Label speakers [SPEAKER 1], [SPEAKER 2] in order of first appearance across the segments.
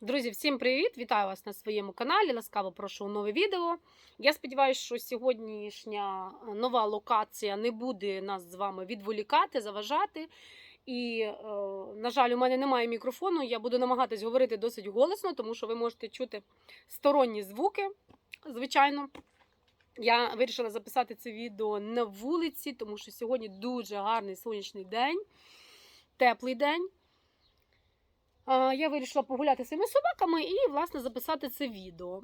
[SPEAKER 1] Друзі, всім привіт! Вітаю вас на своєму каналі. Ласкаво прошу нове відео. Я сподіваюся, що сьогоднішня нова локація не буде нас з вами відволікати, заважати. І, е, на жаль, у мене немає мікрофону. Я буду намагатись говорити досить голосно, тому що ви можете чути сторонні звуки, звичайно. Я вирішила записати це відео на вулиці, тому що сьогодні дуже гарний сонячний день, теплий день. Я вирішила погуляти з своїми собаками і, власне, записати це відео.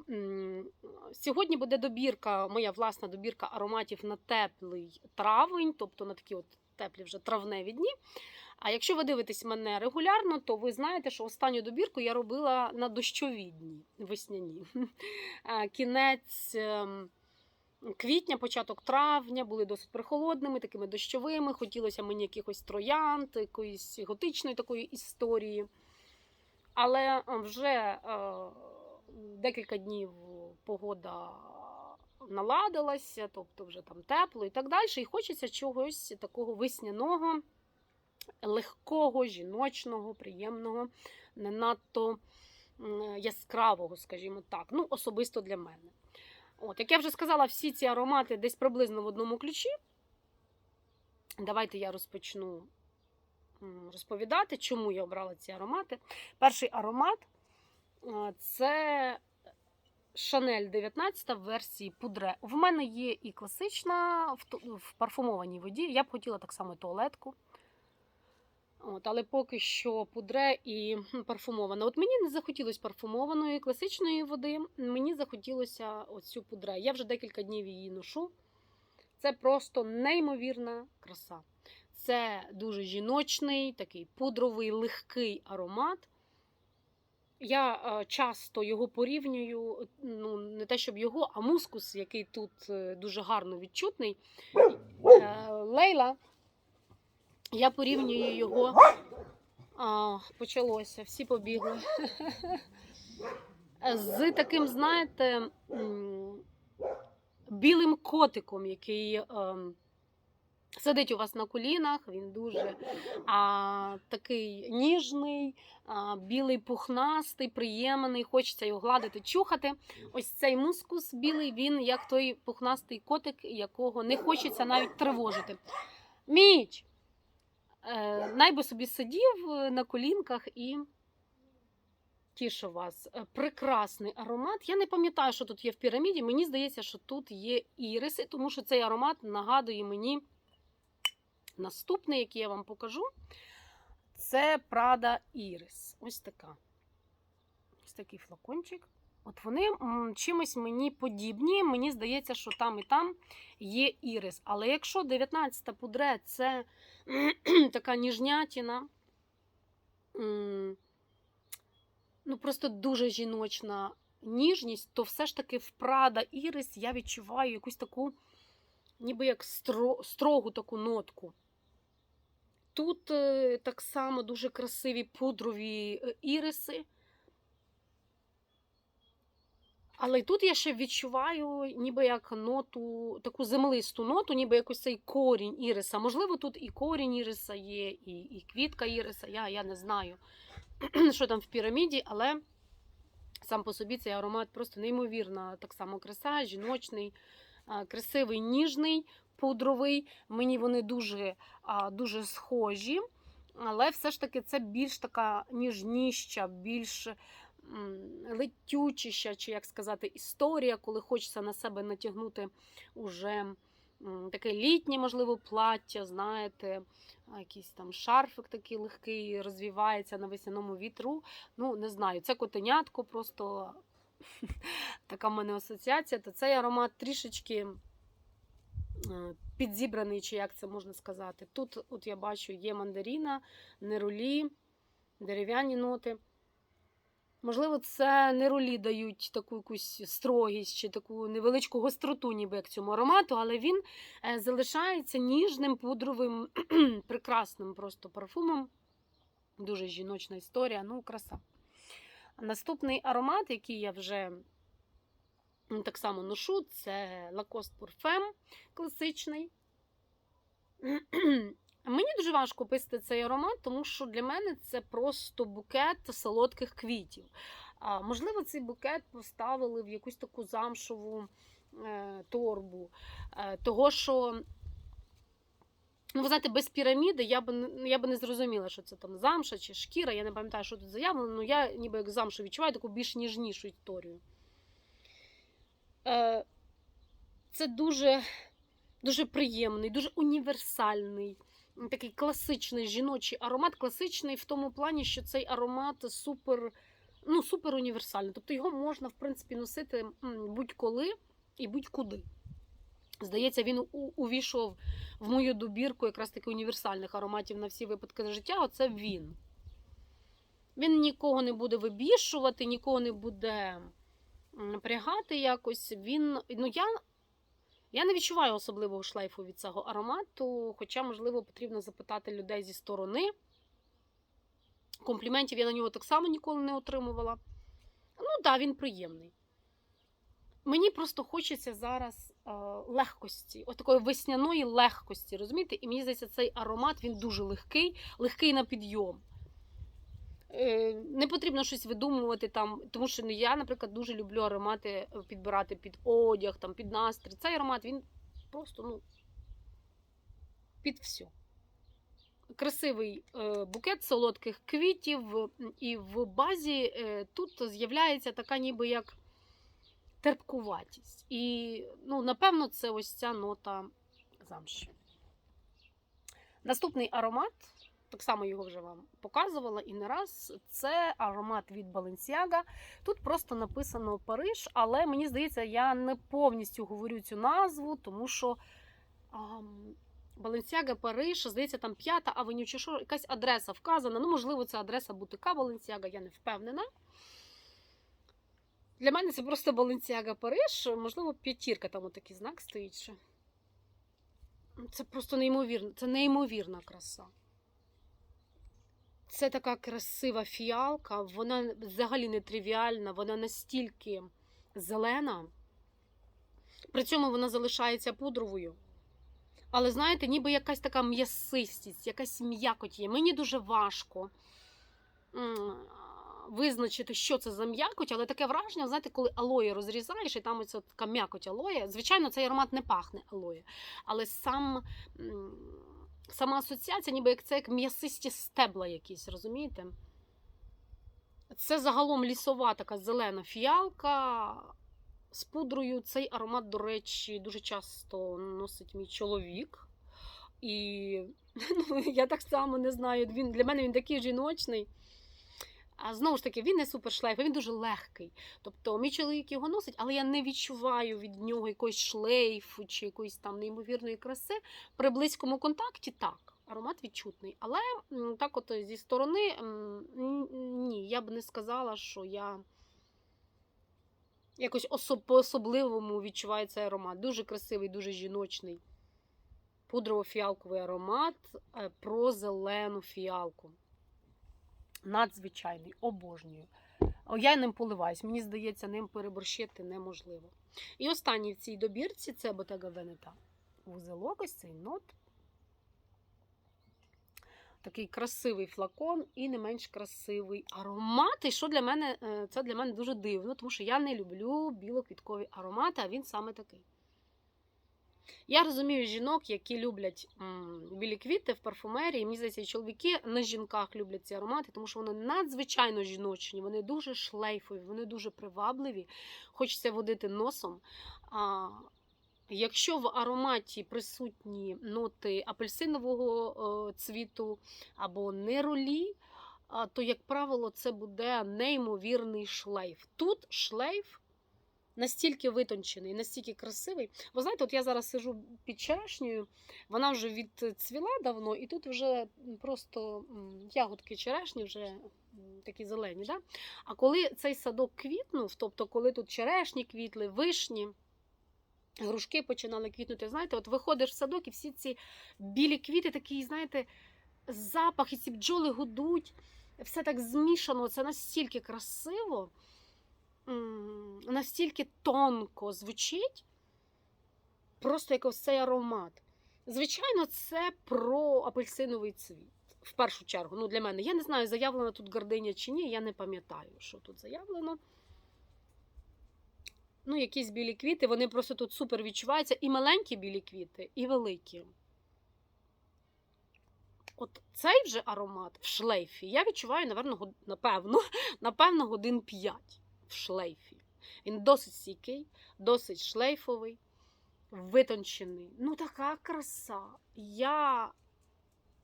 [SPEAKER 1] Сьогодні буде добірка, моя власна добірка ароматів на теплий травень, тобто на такі от теплі вже травневі дні. А якщо ви дивитесь мене регулярно, то ви знаєте, що останню добірку я робила на дощові дні весняні. Кінець. ем, Квітня, початок травня були досить прохолодними, такими дощовими. Хотілося мені якихось троянд, якоїсь готичної такої історії. Але вже е, декілька днів погода наладилася, тобто вже там тепло і так далі. І хочеться чогось такого весняного, легкого, жіночного, приємного, не надто яскравого, скажімо так. Ну, особисто для мене. От, як я вже сказала, всі ці аромати десь приблизно в одному ключі. Давайте я розпочну розповідати, чому я обрала ці аромати. Перший аромат це Шанель 19 в версії пудре. В мене є і класична в, парфумованій воді. Я б хотіла так само туалетку. От, але поки що пудре і парфумована. От мені не захотілося парфумованої класичної води, мені захотілося оцю пудре. Я вже декілька днів її ношу. Це просто неймовірна краса. Це дуже жіночний, такий пудровий, легкий аромат. Я е, часто його порівнюю, ну не те, щоб його, а мускус, який тут е, дуже гарно відчутний. Е, Лейла. Я порівнюю його. А, почалося, всі побігли. З таким, знаєте, білим котиком, який ем, сидить у вас на колінах. Він дуже а, такий ніжний, а, білий, пухнастий, приємний. Хочеться його гладити, чухати. Ось цей мускус білий, він як той пухнастий котик, якого не хочеться навіть тривожити. Міч! Е, най собі сидів е, на колінках і тішив вас. Е, Прекрасний аромат. Я не пам'ятаю, що тут є в піраміді. Мені здається, що тут є іриси, тому що цей аромат нагадує мені наступний, який я вам покажу. Це Прада Ірис. Ось така. Ось такий флакончик. От вони чимось мені подібні. Мені здається, що там і там є ірис. Але якщо 19-та пудре це така ніжнятіна, ну просто дуже жіночна ніжність, то все ж таки в Прада Ірис я відчуваю якусь таку, ніби як стро, строгу таку нотку. Тут е, так само дуже красиві пудрові е, іриси. Але тут я ще відчуваю ніби як ноту, таку землисту ноту, ніби якось цей корінь іриса. Можливо, тут і корінь іриса є, і, і квітка іриса. Я, я не знаю, що там в піраміді, але сам по собі цей аромат просто неймовірна. Так само краса, жіночний, красивий, ніжний, пудровий. Мені вони дуже, дуже схожі. Але все ж таки це більш така ніжніща, більш летючіша, чи як сказати, історія, коли хочеться на себе натягнути уже таке літнє, можливо, плаття, знаєте, якийсь там шарфик такий легкий розвівається на весняному вітру. Ну, не знаю, це котенятко, просто така в мене асоціація. То цей аромат трішечки підзібраний, чи як це можна сказати. Тут, от я бачу, є мандаріна, неролі, дерев'яні ноти. Можливо, це неролі дають таку якусь строгість чи таку невеличку гостроту, ніби як цьому аромату, але він е, залишається ніжним, пудровим, прекрасним просто парфумом. Дуже жіночна історія, ну, краса. Наступний аромат, який я вже так само ношу, це Lacoste Parfum класичний. Мені дуже важко писати цей аромат, тому що для мене це просто букет солодких квітів. А можливо, цей букет поставили в якусь таку замшову е, торбу. Е, того, що, ну, ви знаєте, без піраміди я би, я би не зрозуміла, що це там замша чи шкіра. Я не пам'ятаю, що тут заявлено, але я ніби як замшу відчуваю таку більш ніжнішу історію. Е, це дуже, дуже приємний, дуже універсальний, такий класичний жіночий аромат. Класичний в тому плані, що цей аромат супер, ну, супер універсальний. Тобто його можна, в принципі, носити будь-коли і будь-куди. Здається, він увійшов в мою добірку якраз таки універсальних ароматів на всі випадки життя. Оце він. Він нікого не буде вибішувати, нікого не буде напрягати якось. Він, ну я, я не відчуваю особливого шлейфу від цього аромату, хоча, можливо, потрібно запитати людей зі сторони. Компліментів я на нього так само ніколи не отримувала. Ну так, да, він приємний. Мені просто хочеться зараз е, легкості, от такої весняної легкості, розумієте? І мені здається, цей аромат він дуже легкий, легкий на підйом. Е, не потрібно щось видумувати там, тому що ну, я, наприклад, дуже люблю аромати е, підбирати під одяг, там, під настрій. Цей аромат він просто ну, під все. Красивий е, букет солодких квітів, і в базі тут з'являється така ніби як терпкуватість. І, ну, напевно, це ось ця нота замші. Наступний аромат, так само його вже вам показувала і не раз. Це аромат від Balenciaga. Тут просто написано Париж, але мені здається, я не повністю говорю цю назву, тому що ам, Balenciaga Париж, здається, там п'ята авеню чи що, якась адреса вказана. Ну, можливо, це адреса бутика Balenciaga, я не впевнена. Для мене це просто Balenciaga Париж. Можливо, п'ятірка там отакий знак стоїть ще. Це просто неймовірно, це неймовірна краса. Це така красива фіалка, вона взагалі не тривіальна, вона настільки зелена. При цьому вона залишається пудровою. Але знаєте, ніби якась така м'ясистість, якась м'якоть є. Мені дуже важко визначити, що це за м'якоть, але таке враження, знаєте, коли алоє розрізаєш, і там ось така м'якоть алоє. Звичайно, цей аромат не пахне алоє, але сам, сама асоціація, ніби як це як м'ясисті стебла якісь, розумієте? Це загалом лісова така зелена фіалка. З пудрою цей аромат, до речі, дуже часто носить мій чоловік. І ну, я так само не знаю. Він, для мене він такий жіночний. А знову ж таки, він не супершлейф, він дуже легкий. Тобто, мій чоловік його носить, але я не відчуваю від нього якогось шлейфу чи якоїсь там неймовірної краси. При близькому контакті так, аромат відчутний. Але так, от зі сторони, ні, я б не сказала, що я якось особ, по-особливому відчуваю цей аромат. Дуже красивий, дуже жіночний. Пудрово-фіалковий аромат е, про зелену фіалку. Надзвичайний, обожнюю. Я ним поливаюсь, мені здається, ним переборщити неможливо. І останній в цій добірці це Bottega Veneta. Вузелок, ось цей нот. Такий красивий флакон і не менш красивий аромат. І що для мене, е, це для мене дуже дивно, тому що я не люблю білоквіткові аромати, а він саме такий. Я розумію жінок, які люблять білі квіти в парфумерії. Мені здається, чоловіки на жінках люблять ці аромати, тому що вони надзвичайно жіночні, вони дуже шлейфові, вони дуже привабливі. Хочеться водити носом. А, якщо в ароматі присутні ноти апельсинового е, цвіту або неролі, то, як правило, це буде неймовірний шлейф. Тут шлейф настільки витончений, настільки красивий. Ви знаєте, от я зараз сижу під черешнею, вона вже відцвіла давно, і тут вже просто ягодки черешні вже такі зелені. Да? А коли цей садок квітнув, тобто коли тут черешні квітли, вишні. Грушки починали квітнути. Знаєте, от виходиш в садок і всі ці білі квіти, такий, знаєте, запах, і ці бджоли гудуть. Все так змішано. Це настільки красиво, настільки тонко звучить, просто як ось цей аромат. Звичайно, це про апельсиновий цвіт. в першу чергу. Ну, для мене. Я не знаю, заявлено тут гординя чи ні, я не пам'ятаю, що тут заявлено. Ну, якісь білі квіти, вони просто тут супер відчуваються. І маленькі білі квіти, і великі. От цей вже аромат в шлейфі я відчуваю, напевно, напевно, годин 5 шлейфі. Він досить стійкий, досить шлейфовий, витончений. Ну, така краса. Я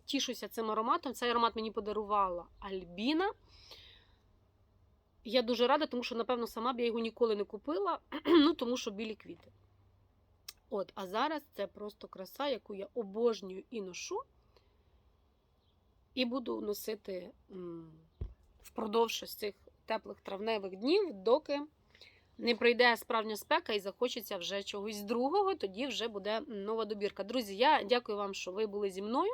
[SPEAKER 1] тішуся цим ароматом. Цей аромат мені подарувала Альбіна. Я дуже рада, тому що, напевно, сама б я його ніколи не купила, ну, тому що білі квіти. От, а зараз це просто краса, яку я обожнюю і ношу. І буду носити впродовж цих теплих травневих днів, доки не прийде справжня спека і захочеться вже чогось другого, тоді вже буде нова добірка. Друзі, я дякую вам, що ви були зі мною.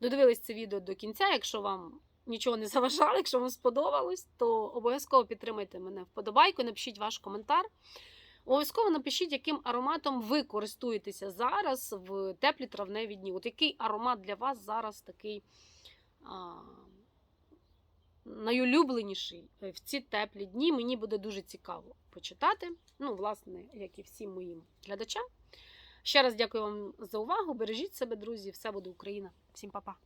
[SPEAKER 1] Додивились це відео до кінця. Якщо вам нічого не заважало, якщо вам сподобалось, то обов'язково підтримайте мене вподобайку, напишіть ваш коментар. Обов'язково напишіть, яким ароматом ви користуєтеся зараз в теплі травневі дні. От який аромат для вас зараз такий а, найулюбленіший в ці теплі дні. Мені буде дуже цікаво почитати. Ну, власне, як і всім моїм глядачам. Ще раз дякую вам за увагу. Бережіть себе, друзі. Все буде Україна. Всім па-па.